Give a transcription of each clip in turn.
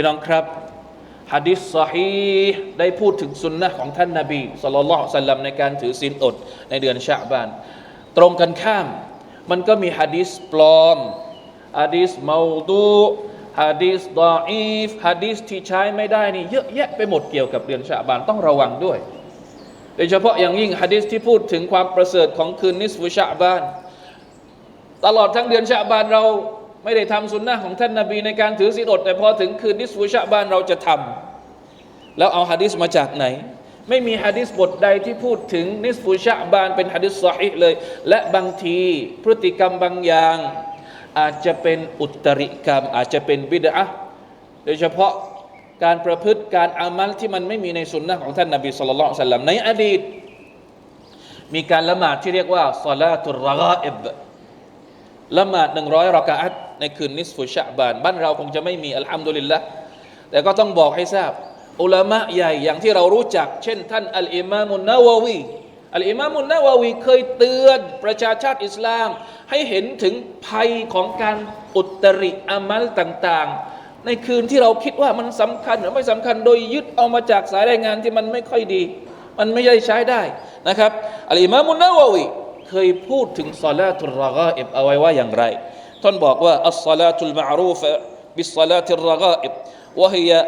พี่น้องครับฮะดิษซอฮีได้พูดถึงสุนนะของท่านนาบีสุลต่านละสัลลัมในการถือศีลอดในเดือนชะบาน ตรงกันข้าม มันก็มีฮะดิษปลอมฮะดิษมาดูฮะดิษดออีฟฮะดิษที่ใช้ไม่ได้นี่เยอะแยะไปหมดเกี่ยวกับเดือนชะบานต้องระวังด้วย โดยเฉพาะอย่างยิ่งฮะดิษที่พูดถึงความประเสริฐของคืนนิสฟุชะบาน ตลอดทั้งเดือนชะบานเรา ไม่ได้ทำสุนนะของท่านนาบีในการถือศีลอด แต่พอถึงคืนนิสฟุชะบานเราจะทำแล้วเอาฮะดิษมาจากไหน ไม่มีฮะดิษบทใดที่พูดถึงนิสฟุชะบานเป็นฮะดิษสอฮีเลย และบางทีพฤติกรรมบางอย่าง อาจจะเป็นอุตริกรรม อาจจะเป็นบิดอะโดยเฉพาะการประพฤติการอามัลที่มันไม่มีในสุนนะของท่านนาบีสุลต่านสัลลัมในอดีต มีการละหมาดที่เรียกว่าซาลาตุรรกาอิบละหมาดหนึ่งร้อยรากาอัต ในคืนนิสฟุชะบาน บ้านเราคงจะไม่มีอัลฮัมดุลิลละแต่ก็ต้องบอกให้ทราบ อุลามะใหญ่อย่างที่เรารู้จัก เช่น ท่านอัลอิมามุนนาววีอัลอิมามุนนาววีเคยเตือนประชาชาติอิสลาม ให้เห็นถึงภัยของการอุตริอามัลต่าง ๆ ในคืนที่เราคิดว่ามันสำคัญหรือไม่สำคัญโดยยึดเอามาจากสายรายงานที่มันไม่ค่อยดี มันไม่ได้ใช้ได้นะครับอัลอิมามุนนาววีเคยพูดถึงซาลาตุรรกาอิบเอาไว้ว่าอย่างไร ท่านบอกว่าอัสซาลาตุลมะรูฟะบิสซาลาตุรรกาอิบ وهي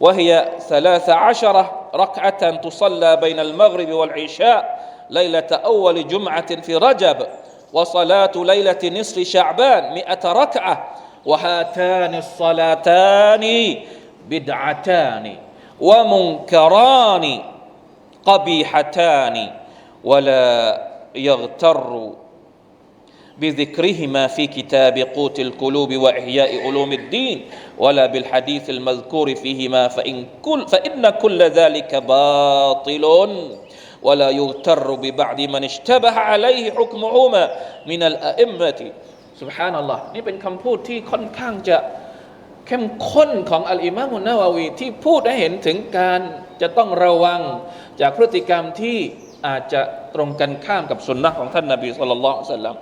وهي ثلاث عشرة ركعة تصلى بين المغرب والعشاء ليلة أول جمعة في رجب وصلاة ليلة نصف شعبان مئة ركعة وهاتان الصلاتان بدعتان ومنكران قبيحتان ولا يغتر بذكرهما في كتاب قوت القلوب وإحياء علوم الدين ولا بالحديث المذكور فيهما فإن, كل فإن كل ذلك باطل ولا يغتر ببعض من اشتبه عليه حكمهما من الأئمة سبحان الله นี่เป็นคำพูดที่ค่อนข้างจะเข้มข้นของอัลอิมามุนนาวาวีที่พูดให้เห็นถึงการจะต้องระวังจากพฤติกรรมที่อาจจะตรงกันข้ามกับสุนนะของท่านนาบีสุลต่านละสัลลัม